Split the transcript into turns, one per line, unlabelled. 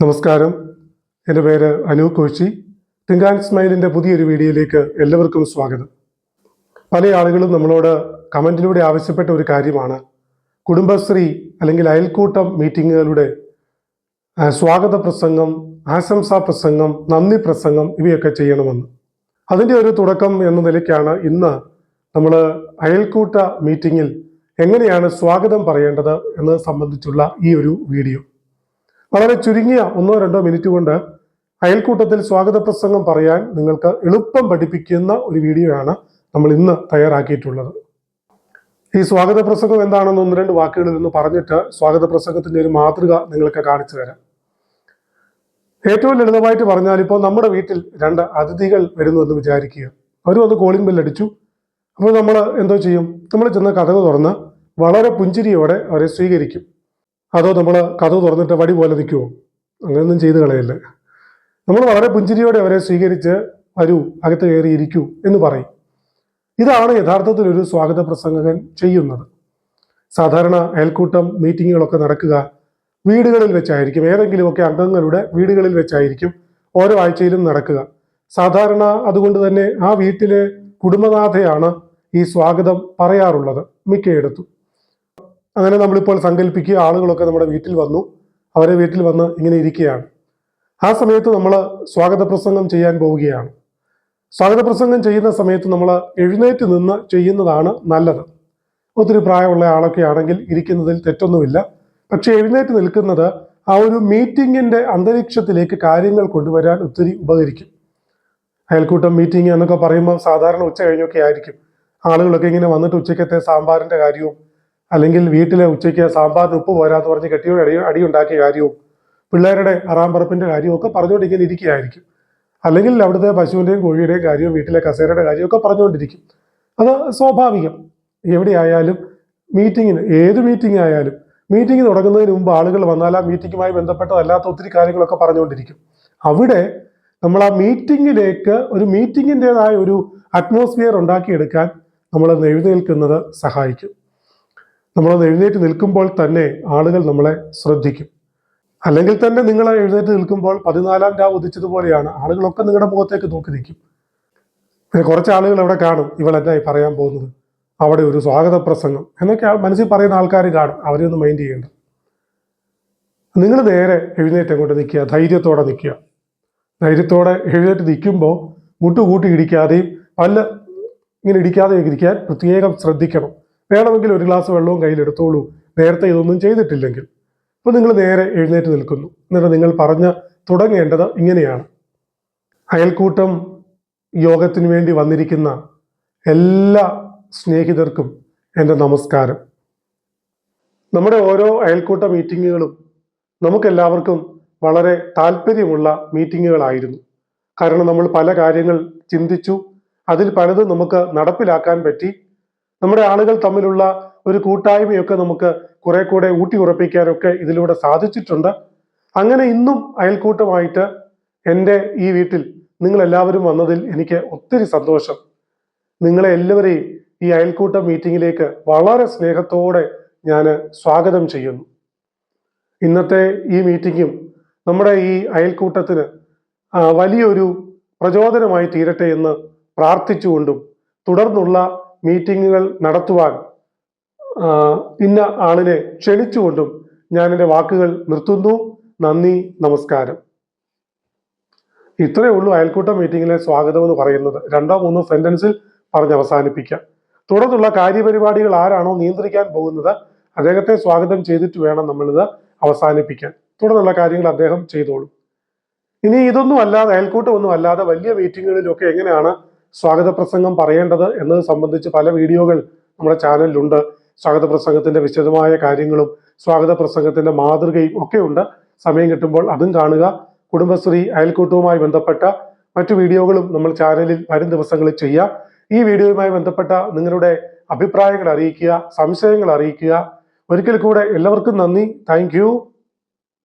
നമസ്കാരം. എന്റെ പേര് അനൂപ് കോശി. തിങ്ക് ആൻഡ് സ്മൈലിന്റെ പുതിയൊരു വീഡിയോയിലേക്ക് എല്ലാവർക്കും സ്വാഗതം. പല ആളുകളും നമ്മളോട് കമന്റിലൂടെ ആവശ്യപ്പെട്ട ഒരു കാര്യമാണ്. കുടുംബശ്രീ അല്ലെങ്കിൽ അയൽക്കൂട്ടം മീറ്റിങ്ങുകളുടെ സ്വാഗത പ്രസംഗം ആശംസാ പ്രസംഗം നന്ദി പ്രസംഗം ഇവയൊക്കെ ചെയ്യണമെന്ന്. അതിന്റെ ഒരു തുടക്കം എന്ന നിലയ്ക്കാണ് ഇന്ന് നമ്മൾ അയൽക്കൂട്ട മീറ്റിങ്ങിൽ എങ്ങനെയാണ് സ്വാഗതം പറയേണ്ടത് എന്നത് സംബന്ധിച്ചുള്ള ഈ ഒരു വീഡിയോ. വളരെ ചുരുങ്ങിയ ഒന്നോ രണ്ടോ മിനിറ്റ് കൊണ്ട് അയൽക്കൂട്ടത്തിൽ സ്വാഗത പ്രസംഗം പറയാൻ നിങ്ങൾക്ക് എളുപ്പം പഠിപ്പിക്കുന്ന ഒരു വീഡിയോയാണ് നമ്മൾ ഇന്ന് തയ്യാറാക്കിയിട്ടുള്ളത്. ഈ സ്വാഗത പ്രസംഗം എന്താണെന്ന് ഒന്ന് രണ്ട് വാക്കുകളിൽ നിന്ന് പറഞ്ഞിട്ട് സ്വാഗത പ്രസംഗത്തിന്റെ ഒരു മാതൃക നിങ്ങൾക്ക് കാണിച്ചു തരാം. ഏറ്റവും ലളിതമായിട്ട് പറഞ്ഞാൽ ഇപ്പോൾ നമ്മുടെ വീട്ടിൽ രണ്ട് അതിഥികൾ വരുന്നു എന്ന് വിചാരിക്കുക. അവർ വന്ന് കോളിംഗ് ബെൽ അടിച്ചു. അപ്പോൾ നമ്മൾ എന്തോ ചെയ്യും? നമ്മൾ ചെന്ന് കഥകൾ തുറന്ന് വളരെ പുഞ്ചിരിയോടെ അവരെ സ്വീകരിക്കും. അതോ നമ്മൾ കഥ തുറന്നിട്ട് വടി പോലെ നിൽക്കുമോ അങ്ങനെയൊന്നും ചെയ്ത് കളയല്ലേ. നമ്മൾ വളരെ പുഞ്ചിരിയോടെ അവരെ സ്വീകരിച്ച് വരൂ അകത്ത് കയറി ഇരിക്കൂ എന്ന് പറയും. ഇതാണ് യഥാർത്ഥത്തിൽ ഒരു സ്വാഗത പ്രസംഗകൻ ചെയ്യുന്നത്. സാധാരണ അയൽക്കൂട്ടം മീറ്റിങ്ങുകളൊക്കെ നടക്കുക വീടുകളിൽ വെച്ചായിരിക്കും. ഏതെങ്കിലുമൊക്കെ അംഗങ്ങളുടെ വീടുകളിൽ വെച്ചായിരിക്കും ഓരോ ആഴ്ചയിലും നടക്കുക. സാധാരണ അതുകൊണ്ട് തന്നെ ആ വീട്ടിലെ കുടുംബനാഥയാണ് ഈ സ്വാഗതം പറയാറുള്ളത് മിക്കയിടത്തും. അങ്ങനെ നമ്മളിപ്പോൾ സങ്കല്പിക്കുക ആളുകളൊക്കെ നമ്മുടെ വീട്ടിൽ വന്നു. അവരെ വീട്ടിൽ വന്ന് ഇങ്ങനെ ഇരിക്കുകയാണ്. ആ സമയത്ത് നമ്മൾ സ്വാഗത പ്രസംഗം ചെയ്യാൻ പോവുകയാണ്. സ്വാഗത പ്രസംഗം ചെയ്യുന്ന സമയത്ത് നമ്മൾ എഴുന്നേറ്റ് നിന്ന് ചെയ്യുന്നതാണ് നല്ലത്. ഒത്തിരി പ്രായമുള്ള ആളൊക്കെ ആണെങ്കിൽ ഇരിക്കുന്നതിൽ തെറ്റൊന്നുമില്ല. പക്ഷെ എഴുന്നേറ്റ് നിൽക്കുന്നത് ആ ഒരു മീറ്റിങ്ങിന്റെ അന്തരീക്ഷത്തിലേക്ക് കാര്യങ്ങൾ കൊണ്ടുവരാൻ ഒത്തിരി ഉപകരിക്കും. അയൽക്കൂട്ടം മീറ്റിംഗ് എന്നൊക്കെ പറയുമ്പോൾ സാധാരണ ഉച്ച കഴിഞ്ഞൊക്കെ ആയിരിക്കും. ആളുകളൊക്കെ ഇങ്ങനെ വന്നിട്ട് ഉച്ചക്കത്തെ സാമ്പാറിന്റെ കാര്യവും അല്ലെങ്കിൽ വീട്ടിലെ ഉച്ചയ്ക്ക് സാമ്പാറിന് ഉപ്പ് പോരാന്ന് പറഞ്ഞ് കെട്ടിയോട് അടി അടിയുണ്ടാക്കിയ കാര്യവും പിള്ളേരുടെ അറാമ്പറപ്പിന്റെ കാര്യവും ഒക്കെ പറഞ്ഞുകൊണ്ട് ഇങ്ങനെ ഇരിക്കുകയായിരിക്കും അല്ലെങ്കിൽ അവിടുത്തെ പശുവിന്റെയും കോഴിയുടെയും കാര്യവും വീട്ടിലെ കസേരയുടെ കാര്യവും ഒക്കെ പറഞ്ഞുകൊണ്ടിരിക്കും. അത് സ്വാഭാവികം. എവിടെയായാലും മീറ്റിങ്ങിന് ഏത് മീറ്റിംഗ് ആയാലും മീറ്റിംഗ് തുടങ്ങുന്നതിന് മുമ്പ് ആളുകൾ വന്നാൽ ആ മീറ്റിങ്ങുമായി ബന്ധപ്പെട്ടതല്ലാത്ത ഒത്തിരി കാര്യങ്ങളൊക്കെ പറഞ്ഞുകൊണ്ടിരിക്കും. അവിടെ നമ്മൾ ആ മീറ്റിങ്ങിലേക്ക് ഒരു മീറ്റിങ്ങിന്റെതായ ഒരു അറ്റ്മോസ്ഫിയർ ഉണ്ടാക്കിയെടുക്കാൻ നമ്മൾ എഴുന്നേൽക്കുന്നത് സഹായിക്കും. നമ്മളൊന്ന് എഴുന്നേറ്റ് നിൽക്കുമ്പോൾ തന്നെ ആളുകൾ നമ്മളെ ശ്രദ്ധിക്കും. അല്ലെങ്കിൽ തന്നെ നിങ്ങൾ എഴുന്നേറ്റ് നിൽക്കുമ്പോൾ പതിനാലാം രാവ് ഉദിച്ചതുപോലെയാണ് ആളുകളൊക്കെ നിങ്ങളുടെ മുഖത്തേക്ക് നോക്കി നിൽക്കും. പിന്നെ കുറച്ച് ആളുകൾ അവിടെ കാണും ഇവൾ എന്നായി പറയാൻ പോകുന്നത്? അവിടെ ഒരു സ്വാഗത പ്രസംഗം എന്നൊക്കെ മനസ്സിൽ പറയുന്ന ആൾക്കാർ കാണും അവരെ ഒന്ന് മൈൻഡ് ചെയ്യേണ്ട നിങ്ങൾ നേരെ എഴുന്നേറ്റ് അങ്ങോട്ട് നിൽക്കുക ധൈര്യത്തോടെ നിൽക്കുക. ധൈര്യത്തോടെ എഴുന്നേറ്റ് നിൽക്കുമ്പോൾ മുട്ടുകൂട്ടി ഇടിക്കാതെയും പല്ല് ഇങ്ങനെ ഇടിക്കാതെ ഇരിക്കാൻ പ്രത്യേകം ശ്രദ്ധിക്കണം. വേണമെങ്കിൽ ഒരു ഗ്ലാസ് വെള്ളവും കയ്യിലെടുത്തോളൂ നേരത്തെ ഇതൊന്നും ചെയ്തിട്ടില്ലെങ്കിൽ. അപ്പോൾ നിങ്ങൾ നേരെ എഴുന്നേറ്റ് നിൽക്കുന്നു. എന്നിട്ട് നിങ്ങൾ പറഞ്ഞ തുടങ്ങേണ്ടത് ഇങ്ങനെയാണ്. അയൽക്കൂട്ടം യോഗത്തിന് വേണ്ടി വന്നിരിക്കുന്ന എല്ലാ സ്നേഹിതർക്കും എന്റെ നമസ്കാരം. നമ്മുടെ ഓരോ അയൽക്കൂട്ട മീറ്റിങ്ങുകളും നമുക്കെല്ലാവർക്കും വളരെ താല്പര്യമുള്ള മീറ്റിങ്ങുകളായിരുന്നു. കാരണം നമ്മൾ പല കാര്യങ്ങൾ ചിന്തിച്ചു. അതിൽ പലതും നമുക്ക് നടപ്പിലാക്കാൻ പറ്റി. നമ്മുടെ ആളുകൾ തമ്മിലുള്ള ഒരു കൂട്ടായ്മയൊക്കെ നമുക്ക് കുറെ കൂടെ ഊട്ടി ഉറപ്പിക്കാനൊക്കെ ഇതിലൂടെ സാധിച്ചിട്ടുണ്ട്. അങ്ങനെ ഇന്നും അയൽക്കൂട്ടമായിട്ട് എന്റെ ഈ വീട്ടിൽ നിങ്ങൾ എല്ലാവരും വന്നതിൽ എനിക്ക് ഒത്തിരി സന്തോഷം. നിങ്ങളെ എല്ലാവരെയും ഈ അയൽക്കൂട്ട മീറ്റിങ്ങിലേക്ക് വളരെ സ്നേഹത്തോടെ ഞാൻ സ്വാഗതം ചെയ്യുന്നു. ഇന്നത്തെ ഈ മീറ്റിങ്ങും നമ്മുടെ ഈ അയൽക്കൂട്ടത്തിന് വലിയൊരു പ്രചോദനമായി തീരട്ടെ എന്ന് പ്രാർത്ഥിച്ചുകൊണ്ടും തുടർന്നുള്ള മീറ്റിങ്ങുകൾ നടത്തുവാൻ ഇന്ന ആളിനെ ക്ഷണിച്ചുകൊണ്ടും ഞാൻ എന്റെ വാക്കുകൾ നിർത്തുന്നു. നന്ദി നമസ്കാരം. ഇത്രയേ ഉള്ളൂ അയൽക്കൂട്ട മീറ്റിങ്ങിലെ സ്വാഗതം എന്ന് പറയുന്നത്. രണ്ടോ മൂന്നോ സെന്റൻസിൽ പറഞ്ഞ് അവസാനിപ്പിക്കാം. തുടർന്നുള്ള കാര്യപരിപാടികൾ ആരാണോ നിയന്ത്രിക്കാൻ പോകുന്നത് അദ്ദേഹത്തെ സ്വാഗതം ചെയ്തിട്ട് വേണം നമ്മളിത് അവസാനിപ്പിക്കാൻ. തുടർന്നുള്ള കാര്യങ്ങൾ അദ്ദേഹം ചെയ്തോളും. ഇനി ഇതൊന്നും അല്ലാതെ അയൽക്കൂട്ടം ഒന്നും അല്ലാതെ വലിയ മീറ്റിങ്ങുകളിലൊക്കെ എങ്ങനെയാണ് സ്വാഗത പ്രസംഗം പറയേണ്ടത് എന്നത് സംബന്ധിച്ച് പല വീഡിയോകൾ നമ്മുടെ ചാനലിലുണ്ട്. സ്വാഗത പ്രസംഗത്തിന്റെ വിശദമായ കാര്യങ്ങളും സ്വാഗത പ്രസംഗത്തിന്റെ മാതൃകയും ഒക്കെ ഉണ്ട്. സമയം കിട്ടുമ്പോൾ അതും കാണുക. കുടുംബശ്രീ അയൽക്കൂട്ടവുമായി ബന്ധപ്പെട്ട മറ്റു വീഡിയോകളും നമ്മൾ ചാനലിൽ വരും ദിവസങ്ങളിൽ ചെയ്യാം. ഈ വീഡിയോയുമായി ബന്ധപ്പെട്ട നിങ്ങളുടെ അഭിപ്രായങ്ങൾ അറിയിക്കുക സംശയങ്ങൾ അറിയിക്കുക. ഒരിക്കൽ കൂടെ എല്ലാവർക്കും നന്ദി. താങ്ക്